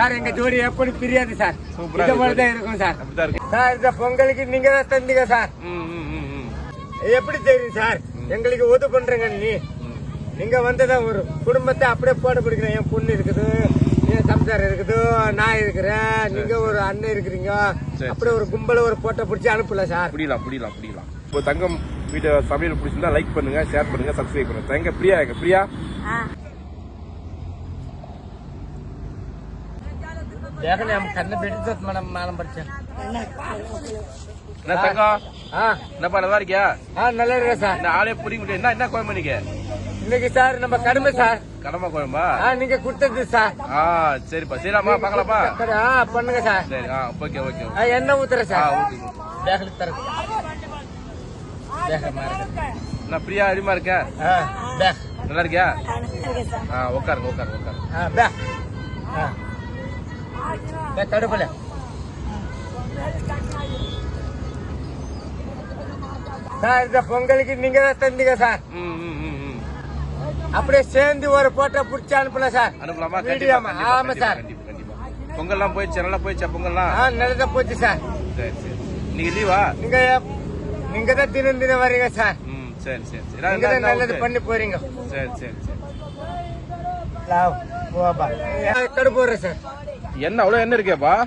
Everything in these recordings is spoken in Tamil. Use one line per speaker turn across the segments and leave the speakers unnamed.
சார் எங்க ஜோடி எப்படி பிரியாது சார்.
சூப்பரா
இது
இருக்கு.
மாதிரி தான் இருக்கும் சார். சார் இந்த பொங்கலுக்கு நீங்க தான் தந்தீங்க சார். எப்படி தெரியும் சார்? எங்களுக்கு உதவி பண்றீங்க நீ. நீங்க வந்ததான் ஒரு குடும்பத்தை அப்படியே போட பிடிக்கிறேன் என் பொண்ணு இருக்குது என் சம்சாரம் இருக்குது நான் இருக்கிறேன். நீங்க ஒரு அண்ணன் இருக்கிறீங்க. அப்படியே ஒரு கும்பல ஒரு போட்டோ பிடிச்சி அனுப்பல சார்.
புரியலாம் புரியலாம் புரியலாம். இப்போ தங்கம் வீடியோ சமையல் பிடிச்சிருந்தா லைக் பண்ணுங்க ஷேர் பண்ணுங்க சப்ஸ்கிரைப் பண்ணுங்க. தங்க பிரியா எங்க பிரியா?
நம்ம கண்ணை பெட்டு மேடம் மேலம் படிச்சேன்
என்ன தங்கம்
ஆ
என்னப்பா நல்லா இருக்கியா
ஆ நல்லா இருக்கேன் சார்
இந்த ஆளே புரிய முடியாது என்ன என்ன குழம்பு நீங்க
இன்னைக்கு சார் நம்ம கடமை சார்
கடமை குழம்பா
ஆ நீங்க கொடுத்தது சார்
ஆ சரிப்பா சரிம்மா பார்க்கலாமா
சரி, ஆ பண்ணுங்க சார்
சரி ஆ ஓகே ஓகே
ஊத்துறேன்
ஆ
சார்
ஓகே
பேக்கில் தரேன் பேக் மாறுங்க.
என்ன பிரியா அடிமா இருக்க
ஆ பேக்
நல்லா இருக்கியா ஆ உட்காருங்க உட்காருங்க உட்காருங்க
ஆ தடுப்பல. சார் இந்த பொங்கலுக்கு நீங்க தான் தந்தீங்க சார். அப்படியே சேர்ந்து ஒரு போட்டோ பிடிச்சி அனுப்பல சார்.
அனுப்பலாமா?
வீடியோ
கண்டிப்பா
ஆமா சார்.
பொங்கல்லாம் போயிடுச்சு நல்லா போயிடுச்சா பொங்கல்லாம்?
ஆ நல்லதா போச்சு சார்.
சரி சரி. நீங்க லீவா
நீங்க நீங்க தான் தினம் தினம் வரீங்க சார்.
ம் சரி சரி சரி.
நீங்க தான் நல்லது? பண்ணி போறீங்க.
சரி சரி சரி.
லாவ் போபா கடு போடுறேன் சார்.
என்ன அவ்வளவு என்ன இருக்கேப்பா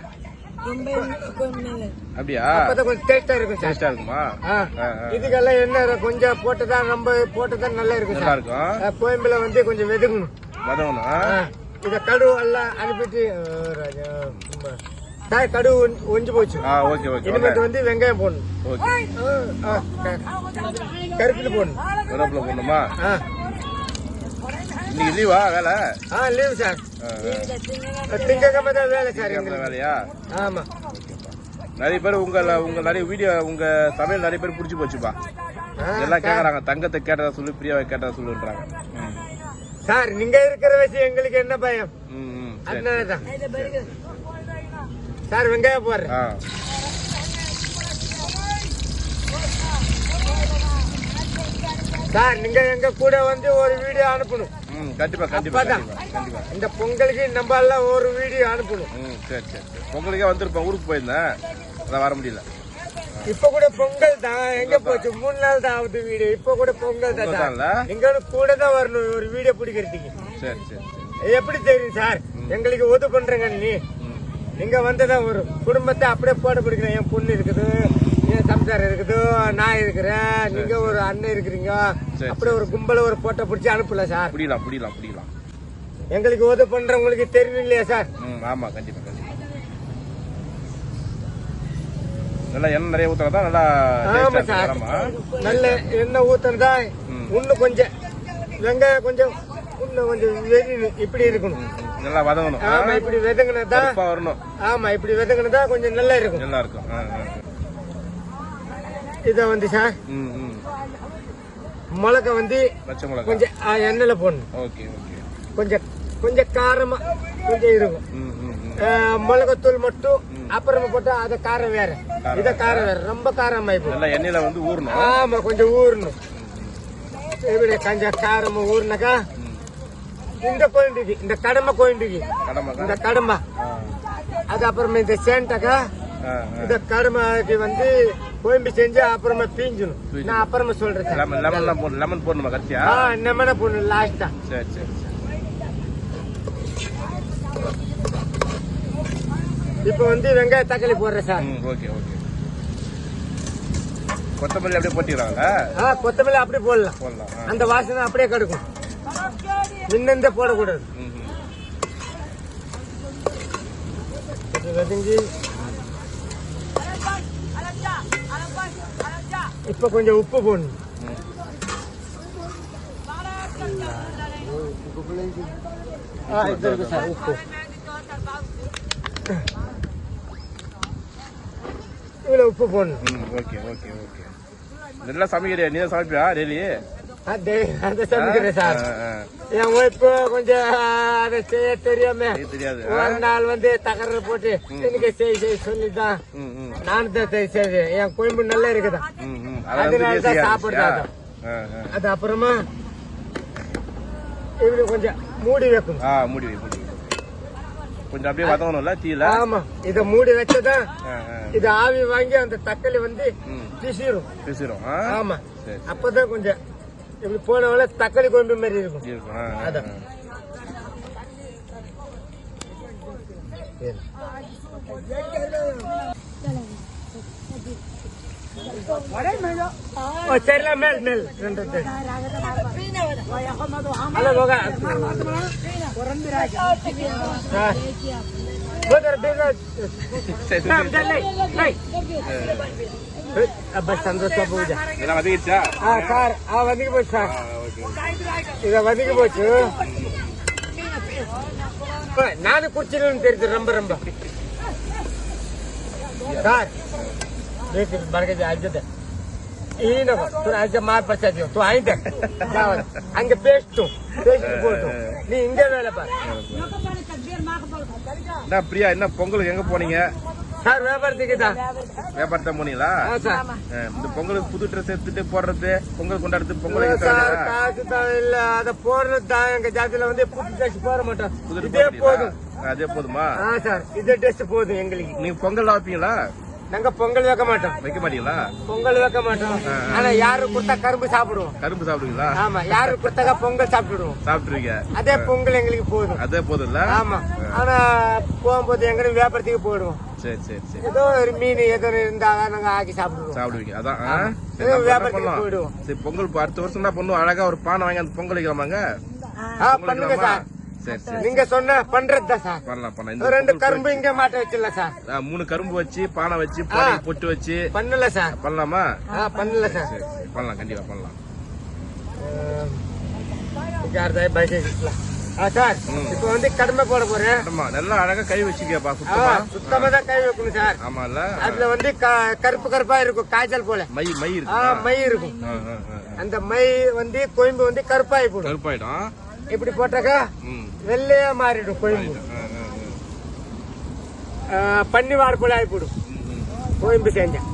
அப்படியா?
கொஞ்சம் டேஸ்டா இருக்கும்
டேஸ்டா இருக்குமா.
இதுக்கெல்லாம் என்ன கொஞ்சம் போட்டுதான் நம்ம போட்டுதான் நல்லா இருக்கும்
நல்லா இருக்கும்
கோயம்புல வந்து கொஞ்சம்
வதங்கணும்.
ஆ. இத கடு எல்லாம் அனுப்பிட்டு ஆ, ராஜா, சும்மா. சார் கடு ஒஞ்சி- போச்சு.
ஆ ஓகே ஓகே
இனிமேட்டு வந்து வெங்காயம் போடணும்.
ஓகே.
கருப்பில் போடணும்.
கருவேப்பிலை போடணுமா? இன்னைக்கு லீவா வேலை?
ஆ லீவ் சார். திங்கக்கிழமை தான் வேலை சார் எங்களுக்கு.
வேலையா?
ஆமா.
நிறைய பேர் உங்க உங்க நிறைய வீடியோ உங்க சமையல் நிறைய பேர் பிடிச்சி போச்சுப்பா.
ஆ,
எல்லாம் கேக்குறாங்க. தங்கத்தை கேட்டதா சொல்லு பிரியாவை கேட்டதா சொல்லுன்றாங்க.
சார் நீங்க இருக்கிற வச்சு எங்களுக்கு என்ன பயம்?
ம் ம் சரி
அதனாலதான். சார் வெங்காயம் போடுறேன்.
ஆ.
சார் நீங்க எங்க கூட வந்து ஒரு வீடியோ அனுப்பணும்.
கண்டிப்பா கண்டிப்பா. கண்டிப்பா
இந்த பொங்கலுக்கு நம்ம எல்லாம் ஒரு வீடியோ அனுப்பணும்.
ம் சரி சரி சரி. பொங்கலுக்கே வந்திருப்பேன் ஊருக்கு போயிருந்தேன். அதான் வர முடியல.
இப்ப கூட பொங்கல் தான். எங்க போச்சு? மூணு நாள் தான் ஆகுது வீடியோ இப்ப கூட பொங்கல் தான்? நீங்க கூட தான் வரணும். ஒரு வீடியோ பிடிக்கிறதுக்கு.
சரி சரி
எப்படி தெரியும் சார்? எங்களுக்கு உதவி பண்றீங்க நீ.
ம்.
நீங்க வந்ததான் ஒரு குடும்பத்தை அப்படியே போட பிடிக்கிறேன் என் பொண்ணு இருக்குது. என் சம்சாரம் இருக்குது நான் இருக்கிறேன். நீங்க ஒரு அண்ணன் இருக்கிறீங்க. அப்படியே ஒரு கும்பல ஒரு போட்டோ பிடிச்சி அனுப்பல சார்.
புரியலாம் புரியலாம் புரியலாம்
எங்களுக்கு உதவி பண்றவங்களுக்கு தெரியும் இல்லையா சார்
ஆமா கண்டிப்பா கண்டிப்பா. நல்லா எண்ணெய் நிறைய ஊத்துறதா நல்லா
ஆமா சார்? நல்ல எண்ணெய் ஊத்துறதா. இன்னும் கொஞ்சம். வெங்காயம் கொஞ்சம் இன்னும் கொஞ்சம் வெறியணும் இப்படி இருக்கணும்.
நல்லா வதங்கணும்.
ஆமா இப்படி வெதங்கினதா?
வரணும்.
ஆமா இப்படி வெதங்கினதா கொஞ்சம் நல்லா இருக்கும்.
நல்லா இருக்கும்.
இத வந்து சார் மிளகா வந்து கொஞ்சம் எண்ணெயில போடணும்.
Okay okay.
கொஞ்சம் கொஞ்சம் காரமா கொஞ்சம் இருக்கும். மிளகாத்தூள் மட்டும் அப்புறமா போட்டா அது காரம் வேற. இத காரம் வேற ரொம்ப காரம் ஆயிப்போம்
எண்ணெயில வந்து ஊறணும்.
ஆமா கொஞ்சம் ஊறணும். இப்படி கொஞ்சம் காரமா ஊறினாக்கா இந்த கோயிண்டுக்கு இந்த கடமை கோயிண்டுக்கு இந்த கடமை. அது அப்புறமா இந்த சேண்டாக்கா இந்த கடமைக்கு வந்து கோயம்பு செஞ்சு அப்புறமா பீஞ்சணும் நான் அப்புறமா சொல்றேன்
லெமன் லெமன் போடணும். லெமன் போடணுமா
ஆ நெம்மன பொண்ணு லாஸ்டா
சரி சரி சரி.
இப்ப வந்து வெங்காய தக்காளி போடுறேன் சார்.
Okay okay. கொத்தமல்லி அப்படியே போட்டிக்கிறாங்களா?
ஆ கொத்தமல்லி அப்படியே போடலாம்.
போடலாம்.
அந்த வாசனை அப்படியே கிடைக்கும். முன்னந்தே போடக்கூடாது. வதங்கி இப்ப கொஞ்சம் உப்பு போடணும். ஆ இது இருக்கு சார் உப்பு. இவ்வளவு உப்பு போடணும்
ஓகே ஓகே ஓகே. நல்லா சமைக்கிறியா? நீ தான் சமைப்பியா டெய்லி.
என் ஒய்ஃபு கொஞ்சம் அதை செய்ய தெரியாம ஒரு நாள் வந்து தகர போட்டு எனக்கு செய் செய் சொல்லிதான். நானும் தான் செய் செய்து என் குழம்பு நல்லா இருக்குதா?
ம் அதை
அப்புறமா இப்படி கொஞ்சம் மூடி வைக்கணும்.
ஆ மூடி வை மூடி வை. கொஞ்சம் அப்படியே வதங்கணும்ல தீயில?
ஆமா இத மூடி வச்சதான். இது ஆவி வாங்கி அந்த தக்காளி வந்து. பிசிரும்.
பேசிடும்
ஆமா.
சரி
அப்பதான் கொஞ்சம் இப்படி போனவள தக்காளி குழம்பு மாதிரி இருக்கும். அதான். வதக்கி போச்சு நானும் குடிச்சிருன்னு தெரியுது ரொம்ப ரொம்ப. சார் தூ ஆயிட்ட அங்க பேசுட்டும் பேசிட்டு போட்டும் நீ இங்க வேலை
பிரியா என்ன பொங்கலுக்கு எங்க போனீங்க?
சார் வியாபாரத்துக்கு தான்.
வியாபாரத்தை போனீங்களா? இந்த பொங்கலுக்கு புது ட்ரெஸ் எடுத்துட்டு போடுறது பொங்கல் கொண்டாடுறது பொங்கல்
சார் காசு தான் இல்ல அத போடுறது தான். எங்க ஜாதியில வந்து புது போட மாட்டோம். இதே போதும்.
அதே போதுமா?
சார் இதே ட்ரெஸ் போதும் எங்களுக்கு.
நீங்க பொங்கல் வைப்பீங்களா
நாங்க பொங்கல் வைக்க மாட்டோம்.
வைக்க மாட்டீங்களா?
பொங்கல் வைக்க மாட்டோம். ஆனா யாரு கொடுத்தா கரும்பு சாப்பிடுவோம்.
கரும்பு சாப்பிடுவீங்களா?
ஆமா யாரு கொடுத்தாக்கா பொங்கல் சாப்பிடுவோம்
சாப்பிட்டுருவீங்க.
அதே பொங்கல் எங்களுக்கு போதும்.
அதே போதும்ல?
ஆமா. ஆனா போகும்போது எங்க வியாபாரத்துக்கு போயிடுவோம்.
சரி சரி சரி.
ஏதோ ஒரு மீன் ஏதோ இருந்தாங்க நாங்க ஆக்கி சாப்பிடுவோம்.
சாப்பிடுவீங்க. அதான்
வியாபாரத்துக்கு? போயிடுவோம்.
சரி பொங்கல் அடுத்த வருஷம் என்ன பண்ணுவோம்? அழகா ஒரு பானை வாங்கி அந்த பொங்கல் வைக்கலாமாங்க?
பண்ணுங்க சரி. நீங்க சொன்ன பண்றதுதான் சார்.
பண்ணலாம் பண்ணலாம்.
ரெண்டு கரும்பு இங்க மாட்ட வச்சிடலாம் சார்.
மூணு கரும்பு வச்சு பானை வச்சு பொட்டு வச்சு.
பண்ணல சார்.
பண்ணலாமா?
பண்ணல சார்.
பண்ணலாம் கண்டிப்பா பண்ணலாம்.
சார் இப்போ வந்து கடுமை போட போறேன்.
ஆமா நல்லா அழகா கை வச்சுக்கப்பா சுத்தமா?
சுத்தமா தான் கை வைக்கணும் சார்.
ஆமால
அதுல வந்து கருப்பு கருப்பா இருக்கும் காய்ச்சல் போல.
மை மை
மை இருக்கும். அந்த மை வந்து கொழும்பு வந்து கருப்பாயி போடும்.
கருப்பாயிடும்.
இப்படி போட்டாக்கா வெள்ளையா மாறிடும் கோயம்பு பண்ணி வார்ப்புல
ஆகிப்படும்
கோயம்பு செஞ்சேன்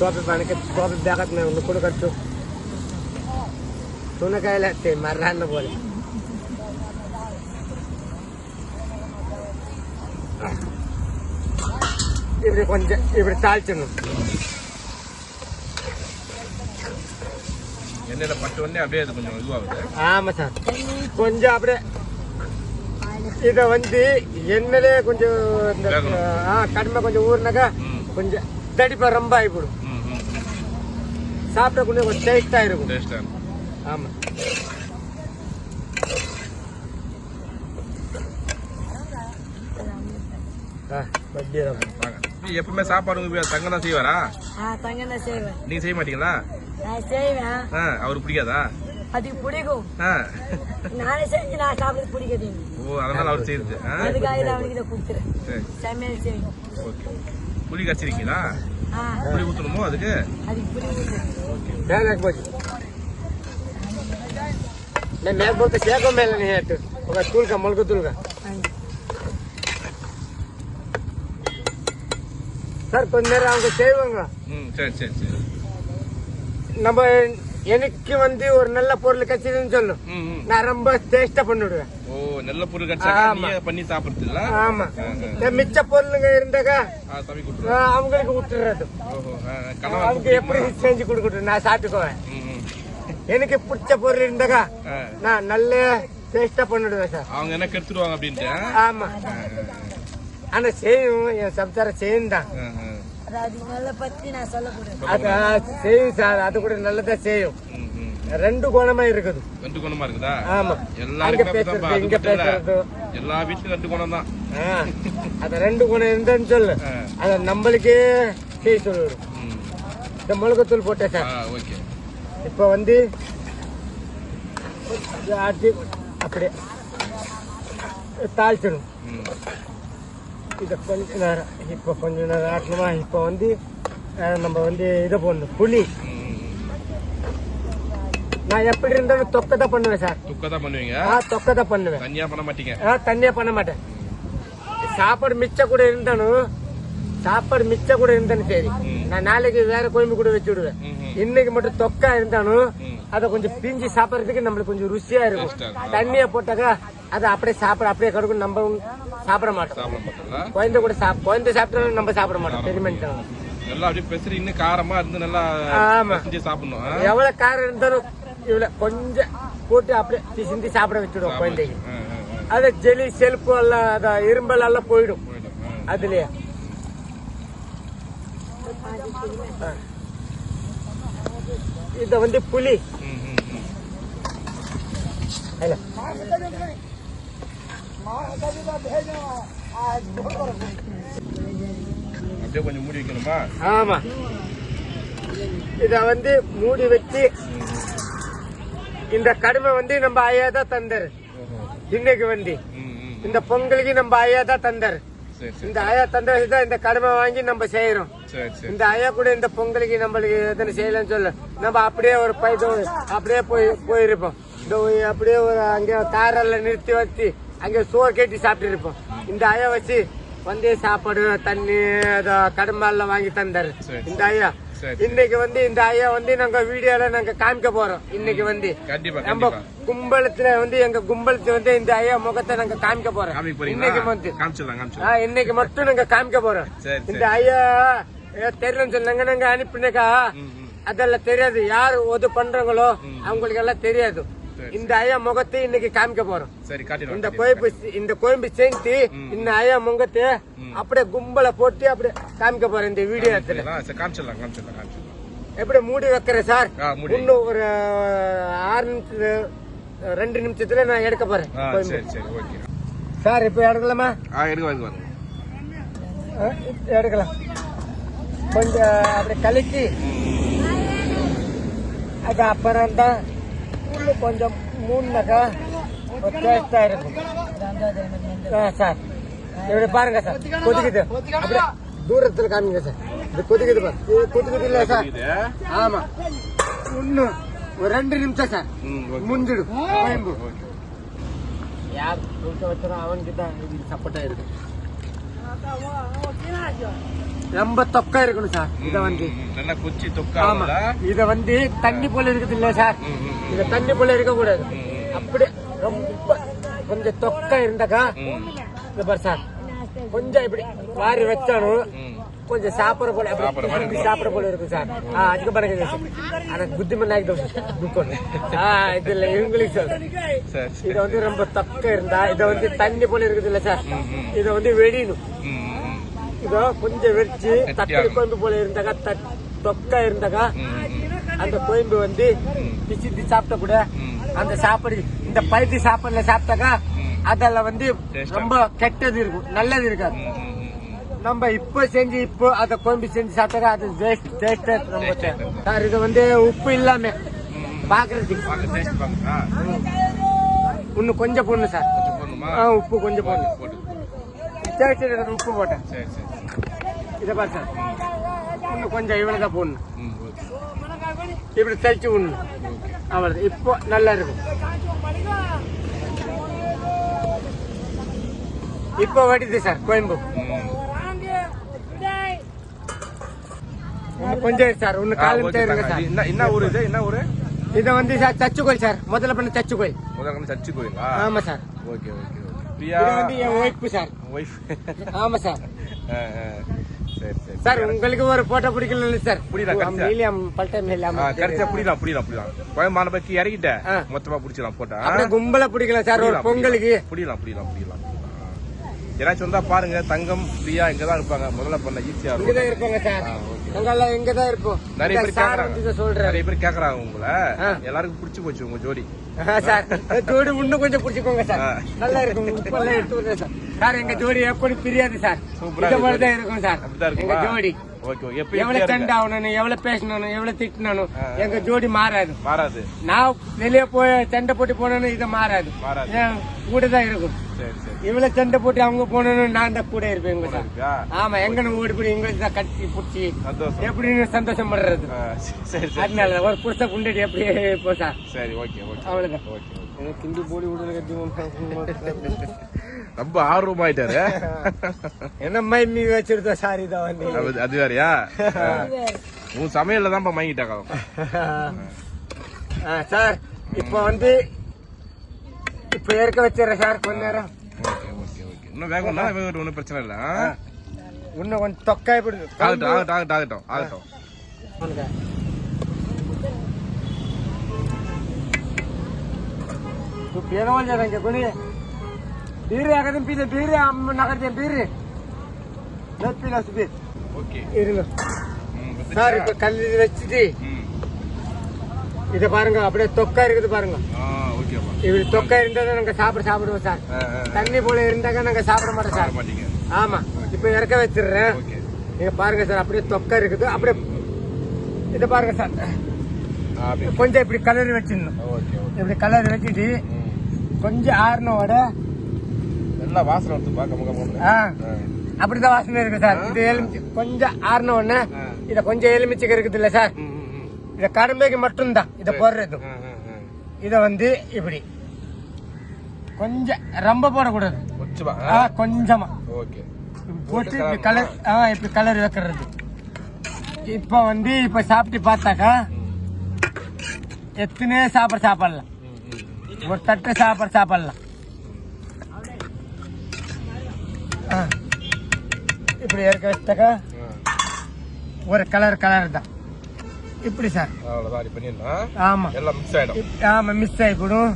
ಟಾಪಿಕ್ ನನಗೆ ಟಾಪಿಕ್ ಬೇಕಾದ ನಾವು ಕೂಡ ಖರ್ಚು ಸುನಕಾಯಿಲೆ ಹತ್ತಿ ಮರ್ರಾನ್ನ ಬೋಲೆ ಇವ್ರಿಗೆ ಕೊಂಚ ಇವ್ರಿಗೆ ತಾಳ್ತಿನ್ನು
எண்ணெயில பட்டு உடனே அப்படியே அது கொஞ்சம் இதுவாகுது.
ஆமா சார். கொஞ்சம் அப்படியே இத வந்து எண்ணெயிலே கொஞ்சம் இந்த. ஆ கடுமை கொஞ்சம் ஊறினாக்கா. கொஞ்சம் தடிப்பா ரொம்ப ஆகிப்படும் சாப்பிட்ட கொஞ்சம் கொஞ்சம் டேஸ்டா இருக்கும்.
டேஸ்டா
ஆமா. ஆ, மத்தியானம்.
எப்பவுமே சாப்பாடு உங்க தங்க தான் செய்வாரா?
தங்க தான் செய்வேன்.
நீங்க செய்ய மாட்டீங்களா?
நான் செய்வேன்.
அவருக்கு பிடிக்காதா?
அதுக்கு பிடிக்கும். நானே செஞ்சு நான் சாப்பிட பிடிக்காது
ஓ அதனால அவர் செய்யுது
அதுக்காக இதை அவனுக்கு இதை
ஓகே புளி
கச்சிருக்கீங்களா
புளி ஊற்றணுமோ அதுக்கு?
அதுக்கு
புளி ஊற்றணும் போச்சு. मैं मैं बोलते क्या को मैं சார் கொஞ்ச நேரம் அவங்க செய்வாங்க
ம் சரி சரி சரி.
நம்ம எனக்கு வந்து ஒரு நல்ல பொருள் கச்சிதுன்னு சொல்லும் நான் ரொம்ப டேஸ்டா பண்ணிவிடுவேன்
ஓ நல்ல பொருள். நீயே பண்ணி சாப்பிடுறது இல்ல
ஆமா மிச்ச பொருளுங்க இருந்தாக்கா அவங்களுக்கு விட்டுறது அவங்க எப்படி செஞ்சு கொடுக்கட்டும் நான் சாப்பிட்டுக்குவேன். எனக்கு பிடிச்ச பொருள் இருந்தாக்கா. நான் நல்ல டேஸ்டா பண்ணிடுவேன் சார்.
அவங்க என்ன கெடுத்துருவாங்க அப்படின்ட்டு?
ஆமா. ஆனா செய்யும் என் சம்சாரம் செய்யும் தான்.
அது
செய்யும் சார் அது கூட நல்லதா செய்யும். ரெண்டு குணமா இருக்குது.
ரெண்டு குணமா இருக்குதா?
ஆமா.
எல்லாருக்குமே
பேசுறது இங்க. பேசுறது.
எல்லா வீட்லயும் ரெண்டு குணம் தான்.
ஆ, அது ரெண்டு குணம் இருந்தேன்னு சொல்லு. அத நம்மளுக்கே செய்ய சொல்லிடும். இந்த மிளகுத்தூள் போட்டேன்
ஆ
சார்
ஓகே.
இப்ப வந்து ஆட்டி அப்படியே தாளிச்சிடும் இத கொஞ்ச நேரம் இப்ப கொஞ்ச நேரம் ஆட்டணுமா இப்ப வந்து நம்ம வந்து இதை போடணும் புளி. நான் எப்படி இருந்தாலும் தொக்கை தான் பண்ணுவேன் சார்
துக்க தான் பண்ணுவீங்க
ஆ தொக்கை தான் பண்ணுவேன்
தனியா பண்ண மாட்டீங்க
ஆ தண்ணியா பண்ண மாட்டேன் சாப்பாடு மிச்சம் கூட இருந்தாலும் சாப்பாடு மிச்சம் கூட இருந்தாலும் சரி. நான் நாளைக்கு வேற குழம்பு கூட வச்சு விடுவேன். இன்னைக்கு மட்டும் தொக்கா இருந்தாலும். அதை கொஞ்சம் பிஞ்சு சாப்பிடறதுக்கு நம்மளுக்கு கொஞ்சம் ருசியா இருக்கும். தண்ணியை போட்டாக்கா அதை அப்படியே சாப்பிட அப்படியே கிடக்கும் நம்ம சாப்பிட மாட்டோம் குழந்தை கூட சாப் குழந்தை சாப்பிட்டாலும் நம்ம சாப்பிட மாட்டோம் பெருமெண்ட்டாங்க
நல்லா அப்படியே பெசரி இன்னும் காரமா இருந்து நல்லா
ஆமா.
செஞ்சு சாப்பிடணும்?
எவ்வளவு காரம் இருந்தாலும் இவ்வளவு கொஞ்சம் போட்டு அப்படியே சிந்தி சாப்பிட வச்சுடுவோம் குழந்தைக்கு. அது ஜெலி செல்பு எல்லாம் அத இரும்பல் எல்லாம் போயிடும். அதுலயே. இது வந்து புளி. இல்ல.
அப்படியே கொஞ்சம் மூடி வைக்கணுமா?
ஆமா. இத வந்து மூடி வச்சு இந்த கடுமை வந்து நம்ம ஐயா தான் தந்தாரு. இன்னைக்கு வந்து. இந்த பொங்கலுக்கு நம்ம ஐயா தான் தந்தாரு. இந்த ஐயா தந்தது தான் இந்த கடுமை வாங்கி நம்ம செய்யறோம் இந்த ஐயா கூட இந்த பொங்கலுக்கு நம்மளுக்கு எத்தனை செய்யலன்னு சொல்ல. நம்ம அப்படியே ஒரு பைதோ அப்படியே போய் போயிருப்போம். இந்த அப்படியே ஒரு அங்கே காரெல்லாம் நிறுத்தி வச்சு அங்கே சோறு கட்டி சாப்பிட்டு இருப்போம். இந்த ஐயா வச்சு வந்து சாப்பாடு தண்ணி அத கடும்பாலாம் வாங்கி தந்தாரு. இந்த ஐயா. இன்னைக்கு வந்து இந்த ஐயா வந்து நாங்க வீடியோல நாங்க காமிக்க போறோம். இன்னைக்கு வந்து. நம்ம கும்பலத்துல வந்து எங்க கும்பலத்துல வந்து இந்த ஐயா முகத்தை நாங்க காமிக்க போறோம். இன்னைக்கு வந்து. இன்னைக்கு மட்டும் நாங்க காமிக்க போறோம். இந்த ஐயா தெரியலன்னு சொன்னாங்க நாங்க அனுப்பினக்கா. அதெல்லாம் தெரியாது. யார் உது பண்றாங்களோ அவங்களுக்கு எல்லாம் தெரியாது. இந்த ஐயா முகத்தை இன்னைக்கு காமிக்க போறோம்.
சரி
இந்த கோயம்பு இந்த கோயம்பு செஞ்சு இந்த ஐயா முகத்தை அப்படியே கும்பல போட்டு அப்படியே காமிக்க போறேன் இந்த வீடியோ
காமிச்சிடலாம் காமிச்சிடலாம் காமிச்சிடலாம்.
எப்படி மூடி வைக்கிறேன் சார். இன்னும் ஒரு ஆறு நிமிஷத்துல ரெண்டு நிமிஷத்துல நான் எடுக்க போறேன்.
சரி
இப்ப எடுக்கலாமா? எடுக்கலாம். கொஞ்சம் அப்படி கலக்கி. அது அப்புறம் தான் உள்ள கொஞ்சம் மூணுனாக்கா ஒரு டேஸ்டா இருக்கும். ஆ, சார். இப்படி பாருங்க சார். கொதிக்குது. அப்படியே தூரத்துல காமிங்க சார். இது கொதிக்குது பாரு. இது கொதிக்குது இல்ல சார்?
இது
ஆமா. இன்னும் ஒரு ரெண்டு நிமிஷம் சார். முடிஞ்சிடும். கோயம்பு. யார் கொடுக்க வச்சாரோ அவனுக்கு தான் இது சப்போர்ட்டா இருக்கு ரொம்ப தொக்கா இருக்கணும் சார். இத வந்து.
நல்லா கொச்சி
ஆமா.
தொக்காமல
இத வந்து தண்ணி போல இருக்குது இல்ல சார்? இத தண்ணி போல இருக்க கூடாது அப்படியே ரொம்ப கொஞ்சம் தொக்கா இருந்தாக்கா இந்த பாரு சார். கொஞ்சம் இப்படி வாரி வச்சாலும் கொஞ்சம் சாப்பிட போல அப்படி சாப்பிட போல இருக்கும் சார். ஆ அதுக்கு பாருங்க ஆனா புத்திமன் ஆகிட்டு ஆ இதுல இங்கிலீஷ் சொல்றேன்
சரி
இது வந்து ரொம்ப தக்க இருந்தா இத வந்து தண்ணி போல இருக்குது இல்ல சார். இத வந்து வெடியணும். இதோ கொஞ்சம் வெடிச்சு. தக்காளி கோயம்பு போல இருந்தாக்கா தட்- தொக்கா இருந்தாக்கா அந்த கோயம்பு வந்து பிச்சிட்டு சாப்பிட்ட கூட அந்த சாப்பாடு இந்த பருத்தி சாப்பாடுல சாப்பிட்டாக்கா அதெல்லாம் வந்து ரொம்ப கெட்டது இருக்கும் நல்லது இருக்காது. நம்ம இப்போ செஞ்சு இப்போ அதை கோயம்பு செஞ்சு சாப்பிட்டாக்கா அது டேஸ்ட் டேஸ்ட் ரொம்ப. சார் இது வந்து உப்பு இல்லாம பாக்குறதுக்கு. இன்னும் கொஞ்சம் போடணும் சார். உப்பு கொஞ்சம் போடணும். உப்பு போட்டேன். இதை பாரு சார் இன்னும் கொஞ்சம் இவ்வளவுதான் போடணும். இப்படி தெளிச்சு விடணும் அவ்வளவு இப்போ நல்லா இருக்கும். இப்போ வடிது சார் கோயம்பு. கொஞ்சம் சார்
ஆ,
காலம் தேருங்க. சார்.
என்ன என்ன ஊர் இது? என்ன ஊரு?
இதை வந்து சார் சச்சு கோயில் சார். முதல்ல பண்ண சச்சு கோயில்
முதல்ல சர்ச்சு கோயிலா
ஆமா sir.
Okay okay okay. Priya
வந்து என் ஒய்ஃபு சார்.
ஒய்ஃப்
ஆமா சார்.
சரி
உங்களுக்கு ஒரு போட்டோ பிடிக்கல சார்.
புரியல, கடிச்சா.
மில்லியம் பல்டம்
ஆ,
இல்லாம
கடைசியா புரியலாம் புரியலாம் புரியலாம் கோயம்பான பத்தி இறக்கிட்ட
ஆ.
மொத்தமா புடிச்சலாம் போட்டா
கும்பலா பிடிக்கலாம் சார் ஒரு
புரியலாம்,
பொங்கலுக்கு.
புரியலாம் புரியலாம் புரியலாம் ஏதாச்சும் வந்தா பாருங்க தங்கம் பிரியா இங்கதான் இருப்பாங்க. முதல்ல பண்ண ஈஸியா இருக்கும்.
இங்கதான் இருப்பாங்க சார். நாங்கெல்லாம் இங்கதான் இருப்போம்.
நிறைய பேர் கேக்குறாங்க. நிறைய பேர் கேக்குறாங்க உங்களை. எல்லாருக்கும் பிடிச்சு போச்சு உங்க ஜோடி.
சார். ஜோடி இன்னும் கொஞ்சம் பிடிச்சிக்கோங்க சார். நல்லா இருக்கும். உப்பெல்லாம் எடுத்து சார். சார் எங்க ஜோடி எப்படி பிரியாது சார். இந்த மாதிரி தான் இருக்கும் சார். எங்க ஜோடி. எவ்வளவு. ஆகணும் எவ்வளவு பேசணும் எவ்வளவு திட்டணும். எங்க ஜோடி மாறாது.
மாறாது.
நான் வெளியே போய் சண்டை போட்டு போனேன்னு இது மாறாது. கூட தான் இருக்கும்.
சரி சரி.
இவ்வளவு சண்டை போட்டு அவங்க போனோன்னு நான் தான் கூட இருப்பேன்
இருக்கா?
ஆமா எங்கன்னு ஓடி போய் எங்களுக்கு தான் கட்டி பிடிச்சி எப்படின்னு சந்தோஷம் பண்றது
ஆ, சரி சரி
அதனால ஒரு புருஷ புண்டடி எப்படி இப்போ சார்
சரி ஓகே ஓகே.
அவ்வளவுதான்.
ஓகே
எனக்கு கிண்டி போடி விடுறது
ரொம்ப ஆர்வமாயிட்டாரு.
என்னம்மா மைமி வச்சிருந்த சாரி தான்
அது வேறையா? உன் சமையல்ல தான்
வாங்கிட்டாங்க சார் இப்போ வந்து இப்போ ஏற்க வச்சிடறேன் சார் கொஞ்ச நேரம்.
இன்னும் வேகம்னா ஒன்றும் பிரச்சனை இல்லை
இன்னும் கொஞ்சம் தொக்காய் போடுது
ஆகட்டும் ஆகட்டும் ஆகட்டும் ஆகட்டும் ஆகட்டும்.
Tu pieno voglio anche con بيري يا قدم
بيري
بيري
يا عم
sir இப்ப கல் இது
வச்சுட்டு
இதை பாருங்க அப்படியே தொக்கா இருக்குது பாருங்க இப்படி தொக்கா இருந்தா நாங்க சாப்பிட சாப்பிடுவோம் சார் தண்ணி போல இருந்தாங்க நாங்க சாப்பிட மாட்டோம் சார் ஆமா இப்ப இறக்க வச்சிடுறேன் நீங்க பாருங்க சார் அப்படியே தொக்கா இருக்குது அப்படியே இதை பாருங்க சார் கொஞ்சம் இப்படி கலர் வச்சிடணும் இப்படி கலர் வச்சுட்டு கொஞ்சம் ஆறுனோட
நல்லா வாசனை கம்ம
ஆ. அப்படிதான் வாசனை இருக்கு சார். இது எலுமிச்சு கொஞ்சம் ஆறுன உடனே. இத கொஞ்சம் எலுமிச்சுக்கு இருக்குது இல்ல சார். இத கடம்பைக்கு மட்டும்தான். இத போடுறது. இத வந்து இப்படி கொஞ்சம் ரொம்ப போடக்கூடாது.
கொஞ்சமா?
கொஞ்சமா.
ஓகே.
போட்டு இப்படி கலர் ஆ இப்படி கலர் வைக்கிறது. இப்ப வந்து இப்ப சாப்பிட்டு பார்த்தாக்கா எத்தனை சாப்பாடு சாப்பிடலாம். ஒரு தட்டு சாப்பாடு சாப்பிடலாம். இப்படி ஏற்க வச்சாக்கா ஒரு கலர் கலர் தான். இப்படி சார் ஆமா. ஆமா மிஸ் ஆயிப்படும்.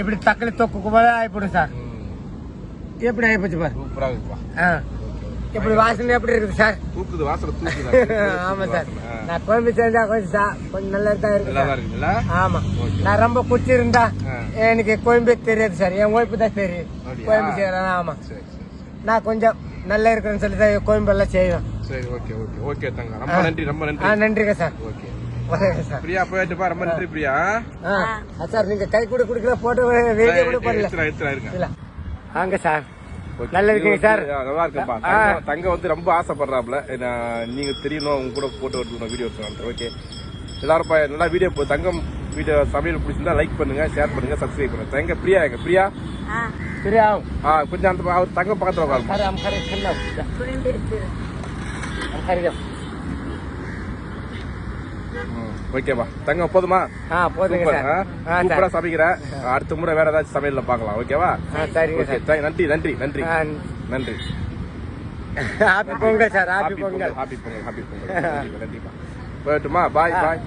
இப்படி தக்காளி தொக்கு போல ஆயிப்படும் சார். எப்படி ஆயிப்போச்சு பாரு?
சூப்பரா.
இப்படி வாசனை எப்படி இருக்குது சார்
தூக்குது வாசனை தூக்குது.
ஆமா சார் நான் குழம்பு செஞ்சா கொஞ்சம் சா- கொஞ்சம் நல்லா தான் இருக்கு ஆமா. நான் ரொம்ப குடிச்சிருந்தா. எனக்கு கோயம்பே தெரியாது சார் என் ஒய்ஃபு தான் தெரியும்? கோயம்பு செய்யறேன் ஆமா. நான் கொஞ்சம் நல்லா இருக்கிறேன்னு சொல்லி தான் கோயம்பு எல்லாம் செய்வேன்.
சரி ஓகே ஓகே ஓகே தங்க ரொம்ப நன்றி ரொம்ப
ஆ
நன்றி
நன்றிங்க சார்
ஓகே பிரியா போயிட்டுப்பா ரொம்ப நன்றி பிரியா.
ஆ ஆ, சார் நீங்க கை கூட குடுக்கல போட்டோ வீடியோ கூட பண்ணல
இருங்க.
இல்ல. வாங்க சார். நல்லா இருக்கீங்க சார்?
ஆ, நல்லா இருக்குப்பா
ஆ.
தங்க வந்து ரொம்ப ஆசைப்படுறாப்ல நீங்க தெரியணும் உங்க கூட போட்டோ எடுக்கணும் வீடியோ எடுக்கணும் ஓகே எல்லாரும் பா- நல்லா வீடியோ போ- தங்கம் வீடியோ சமையல் பிடிச்சிருந்தா லைக் பண்ணுங்க ஷேர் பண்ணுங்க சப்ஸ்கிரைப் பண்ணுங்க. தங்க பிரியா எங்க பிரியா?
பிரியா.
ஆ கொஞ்சம் அந்த அவர் தங்க பக்கத்துல உட்காரு ஓகேப்பா தங்க போதுமா? சூப்பரா. சமைக்கிற. அடுத்த முறை வேற ஏதாச்சும் சமையல்ல பாக்கலாம் ஓகேவா
சரி.
நன்றி நன்றி நன்றி. நன்றி.
Happy Pongal sir happy Pongal
happy Pongal happy Pongal. கண்டிப்பா போயிட்டுமா பாய் பாய்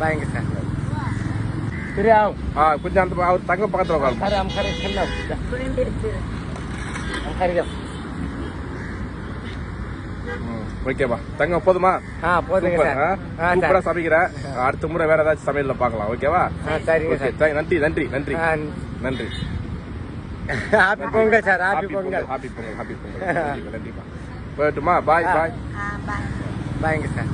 பயங்க சார் சரியா
ஆ கொஞ்சம் அந்த அவர் தங்க பக்கத்தில் உட்காரு
சரி அம்
சரி ஓகேப்பா தங்க போதுமா?
ஆ போதுங்க சார்.
சூப்பரா சமைக்கிறேன் அடுத்த முறை வேற ஏதாச்சும் சமையல்ல பார்க்கலாம். ஓகேவா
சரி.
ஓகே நன்றி நன்றி நன்றி. நன்றி.
Happy Pongal sir happy Pongal
happy Pongal happy Pongal. நன்றிப்பா போயிட்டுமா பாய் பாய்
பாய்ங்க சார்.